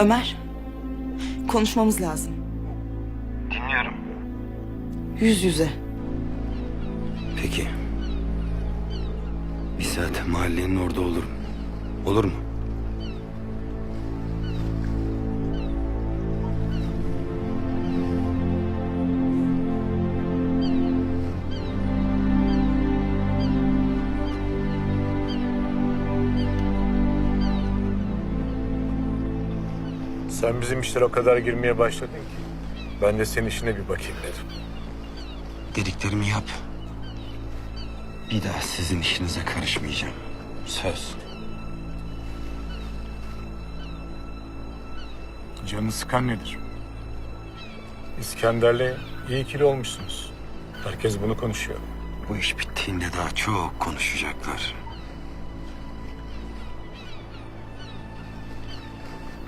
Ömer, konuşmamız lazım. Dinliyorum. Yüz yüze. Peki. Bir saat mahallenin orada olurum. Olur mu? Sen bizim işlere o kadar girmeye başladın ki. Ben de senin işine bir bakayım dedim. Dediklerimi yap. Bir daha sizin işinize karışmayacağım. Söz. Canını sıkan nedir? İskender'le iyi ikili olmuşsunuz. Herkes bunu konuşuyor. Bu iş bittiğinde daha çok konuşacaklar.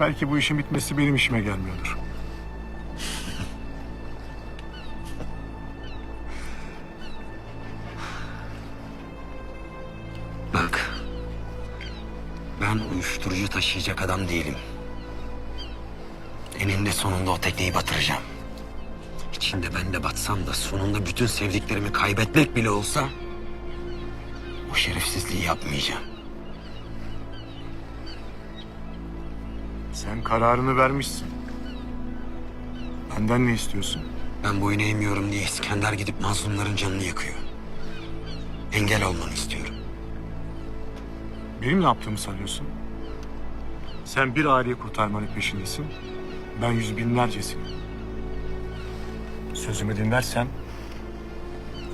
Belki bu işin bitmesi benim işime gelmiyordur. Bak. Ben uyuşturucu taşıyacak adam değilim. Eninde sonunda o tekneyi batıracağım. İçinde ben de batsam da sonunda bütün sevdiklerimi kaybetmek bile olsa... ...o şerefsizliği yapmayacağım. Sen kararını vermişsin. Benden ne istiyorsun? Ben boyun eğmiyorum diye İskender gidip mazlumların canını yakıyor. Engel olmanı istiyorum. Benim ne yaptığımı sanıyorsun? Sen bir aileyi kurtarmanın peşindesin. Ben yüz binlercesini. Sözümü dinlersen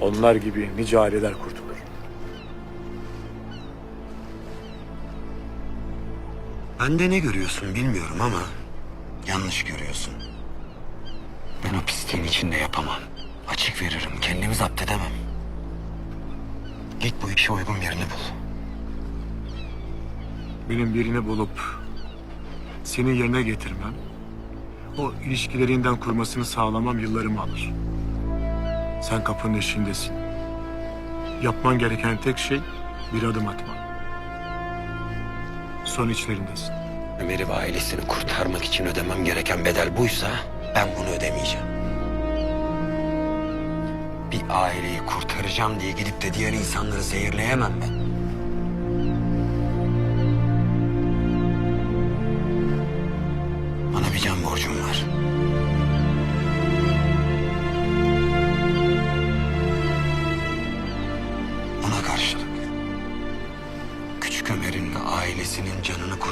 onlar gibi nice aileler kurtulur. Bende ne görüyorsun bilmiyorum ama yanlış görüyorsun. Ben o pisliğin içinde yapamam. Açık veririm, kendimi zapt edemem. Git bu işe uygun birini bul. Benim birini bulup senin yerine getirmem, o ilişkilerinden kurmasını sağlamam yıllarımı alır. Sen kapının eşiğindesin. Yapman gereken tek şey bir adım atman. Son içlerindesin. Ömer'i ve ailesini kurtarmak için ödemem gereken bedel buysa ben bunu ödemeyeceğim. Bir aileyi kurtaracağım diye gidip de diğer insanları zehirleyemem ben.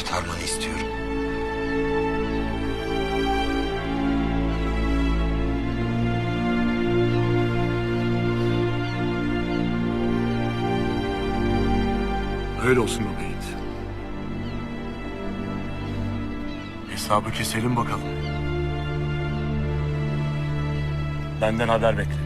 Kurtarmanı istiyorum. Öyle olsun Yiğit. Hesabı keselim bakalım. Benden haber bekle.